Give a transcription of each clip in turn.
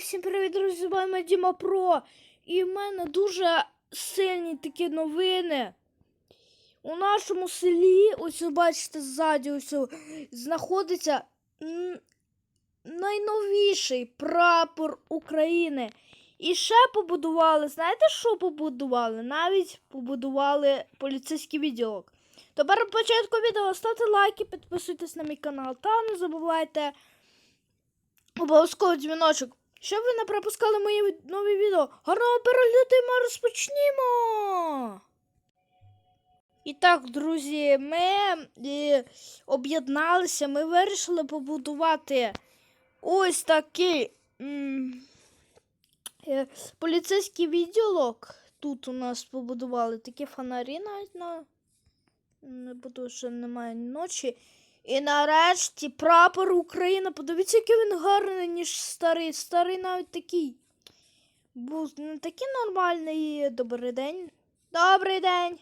всім привіт, друзі! З вами Діма Про. І в мене дуже сильні такі новини. У нашому селі, ось ви бачите, ззаді ось знаходиться найновіший прапор України. І ще побудували, знаєте, що побудували? Навіть побудували поліцейський відділок. То перед початком відео ставте лайки, підписуйтесь на мій канал та не забувайте обов'язково дзвіночок. Щоб ви не пропускали мої нові відео. Гарного перегляду ми розпочнімо! І так, друзі, ми е, об'єдналися, ми вирішили побудувати ось такий м, е, поліцейський відділок. Тут у нас побудували такі фонарі навіть на. Не буду вже немає ночі. І нарешті прапор України. Подивіться, який він гарний, ніж старий. Старий навіть такий. Був не такий нормальний. Добрий день. Добрий день.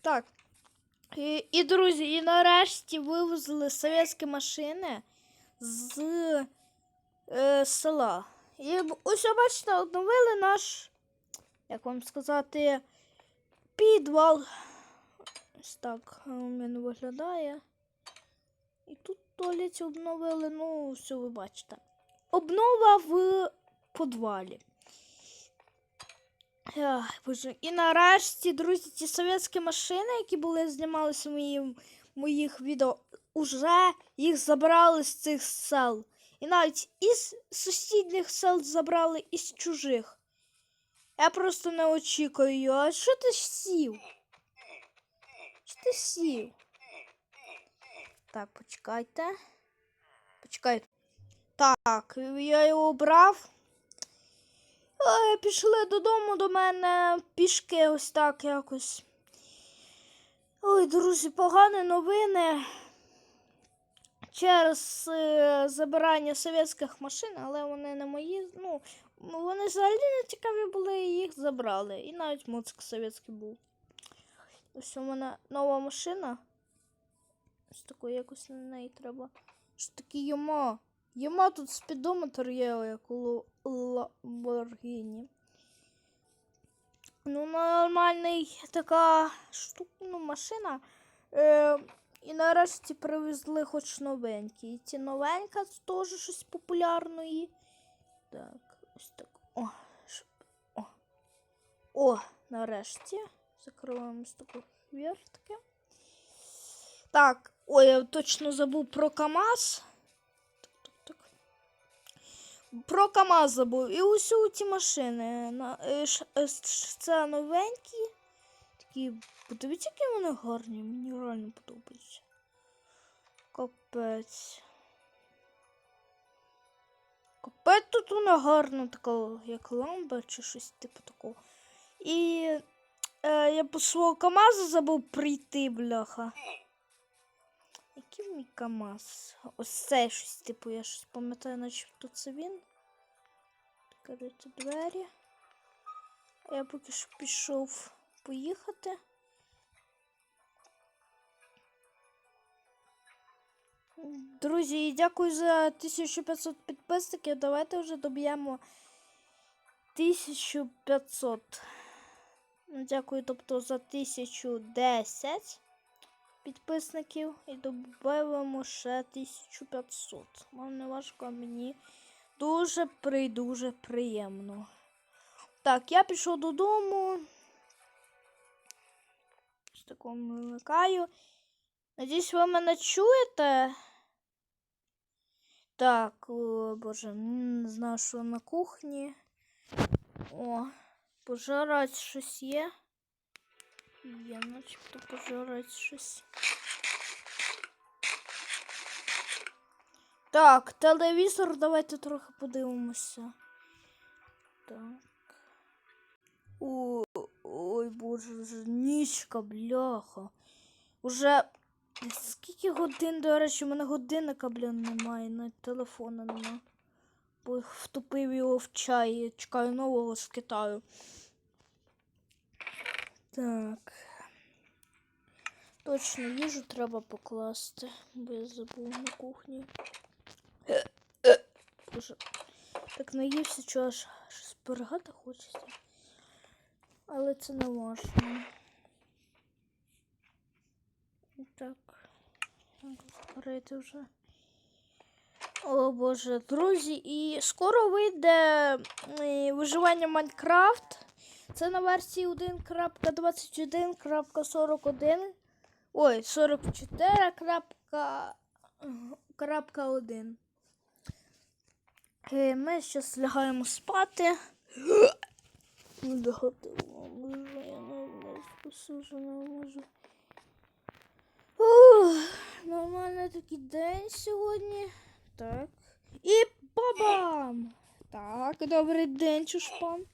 Так. І, і друзі, і нарешті вивезли совєтські машини з е, села. І ось бачите, обновили наш, як вам сказати, підвал. Ось так е, він виглядає. І тут туалеті обновили, ну, все ви бачите. Обнова в подвалі. Ах, боже. І нарешті, друзі, ці совєтські машини, які були знімалися в моїм, моїх відео, уже їх забрали з цих сел. І навіть із сусідніх сел забрали із чужих. Я просто не очікую. А що ти сів? Що ти сів? Так, почекайте. Почекайте. Так, я його обрав. Е, Пішли додому до мене пішки ось так якось. Ой, друзі, погані новини. Через е, забирання совєтських машин, але вони не мої. Ну, вони взагалі не цікаві були, і їх забрали. І навіть моцик совєтський був. Ось у мене нова машина. Ось такої якось на неї треба. Що таке йома? Йома тут спідометр є, як у Ламборгіні. Ну, нормальний така штука, ну, машина. Е, і нарешті привезли хоч новенькі. І ці новенька теж щось популярної. Так, ось так. О, щоб... О. О, нарешті. Закриваємо з такої хвіртки. Так, ой, я точно забув про КАМАЗ. Так, так, так. Про КАМАЗ забув. І усі ці машини. Е, е, це новенькі. Такі. Подивіться, які вони гарні. Мені реально подобаються. Капець. Капець тут вона гарна, така, як ламба чи щось типу такого. І е, я по свого КАМАЗа забув прийти, бляха. Який мій КАМАЗ? Ось це щось, типу, я щось пам'ятаю, начебто це він. Відкрити двері. А я поки що пішов поїхати. Друзі, дякую за 1500 підписників. Давайте вже доб'ємо 1500. Ну, Дякую, тобто, за 1010 підписників і додаємо ще 1500. Вам не важко, а мені дуже при дуже приємно. Так, я пішов додому. З такому вимикаю. Надіюсь, ви мене чуєте? Так, о, боже, не знаю, що на кухні. О, пожарать щось є. Є, начебто пожарать щось. Так, телевізор, давайте трохи подивимося. Так. О, ой, боже, вже нічка, бляха. Уже скільки годин, до речі, у мене годинника, блін, немає, навіть телефона немає. Бо втопив його в чай, чекаю нового з Китаю. Так. Точно їжу треба покласти, бо я забув на кухні. Так наївся, що аж щось поригати хочеться. Але це не можна. Так. Закрити вже. О боже, друзі, і скоро вийде виживання Майнкрафт. Це на версії 1.21.41. Ой, 44.1. Е, Ми зараз лягаємо спати. Не догадала, може, я не можу, нормальний такий день сьогодні. Так. І бабам! Так, добрий день, чушпан.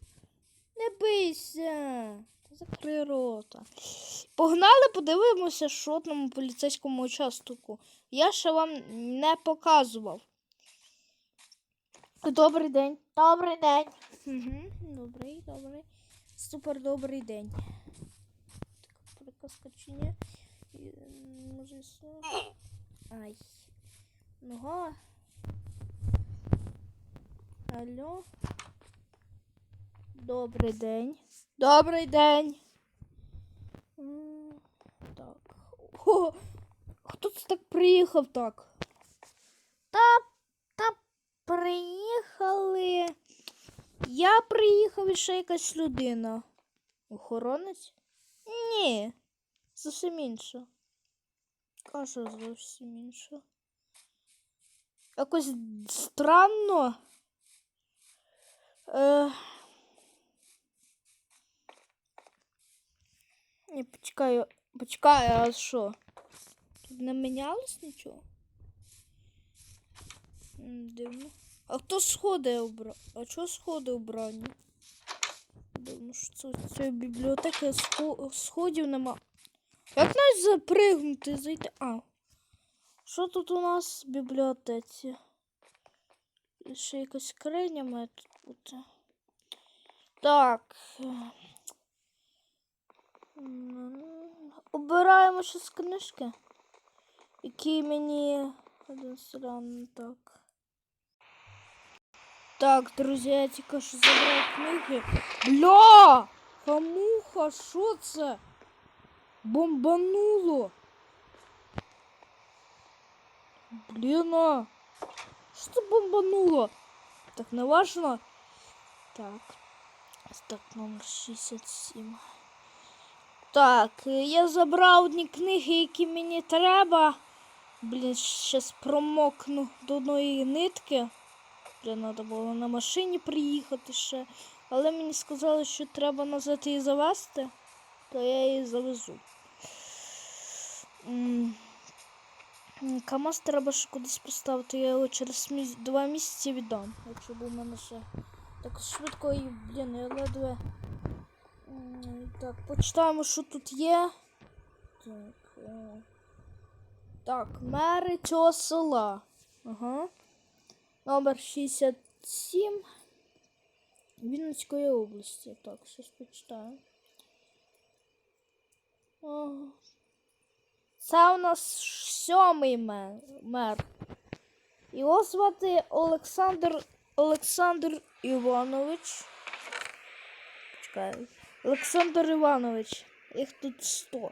Не бийся. Закрий рота. Погнали, подивимося, що там у поліцейському участку. Я ще вам не показував. Добрий день. Добрий день. Угу, добрий, добрий. Супер добрий день. Така приказка чи ні? Може? Ай. Нога. Алло. Добрий день. Добрий день. Так. О, хто це так приїхав так? Та, та приїхали. Я приїхав і ще якась людина. Охоронець? Ні. Зовсім інша. Каже зовсім інша. Якось странно. Е... Ні, почекаю, почекаю, а що? Тут не мінялось нічого? Дивно. А хто сходи обрав? А чого сходи обрані? Думаю, що це цієї бібліотеки сходів нема. Як навіть запригнути, зайти. А. Що тут у нас в бібліотеці? Ще якась скриня має тут бути. Так. Обираємо щось книжки. Які мені один странно так. Так, друзі, я тільки що забрав книги. Бля! Хамуха, що це? Бомбануло. Блін, а. Що це бомбануло? Так, не важно. Так. Так, номер 67. Так, я забрав одні книги, які мені треба. Блін, щас промокну до одної нитки. Блін, треба було на машині приїхати ще. Але мені сказали, що треба назад її завести, то я її завезу. КамАЗ треба ще кудись поставити, я його через міс... два місяці віддам, якщо б у мене ще так швидко і, блін, я ледве. Так, почитаємо, що тут є. Так, е, так мери цього села. Ага. Номер 67 Вінницької області. Так, щось почитаю. Ага. Це у нас сьомий мер. Його звати Олександр Олександр Іванович. Чекай. Олександр Іванович. Їх тут 100.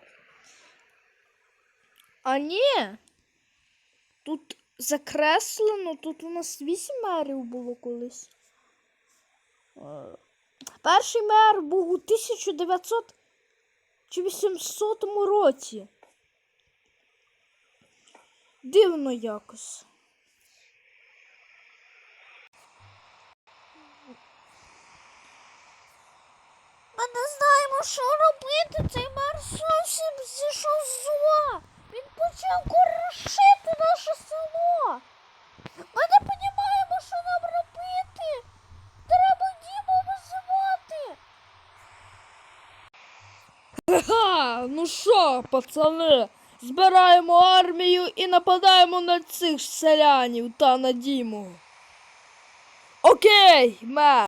А ні. Тут закреслено, тут у нас 8 мерів було колись. Е, Перший мер був у 1900 чи 800 році. Дивно якось. Ми не знаємо, що робити. Цей мер зовсім зійшов з. Він почав корошити наше село. Ми не розуміємо, що нам робити. Треба Діму визивати. Ха, ну що, пацани, збираємо армію і нападаємо на цих селянів та на Діму. Окей, мер.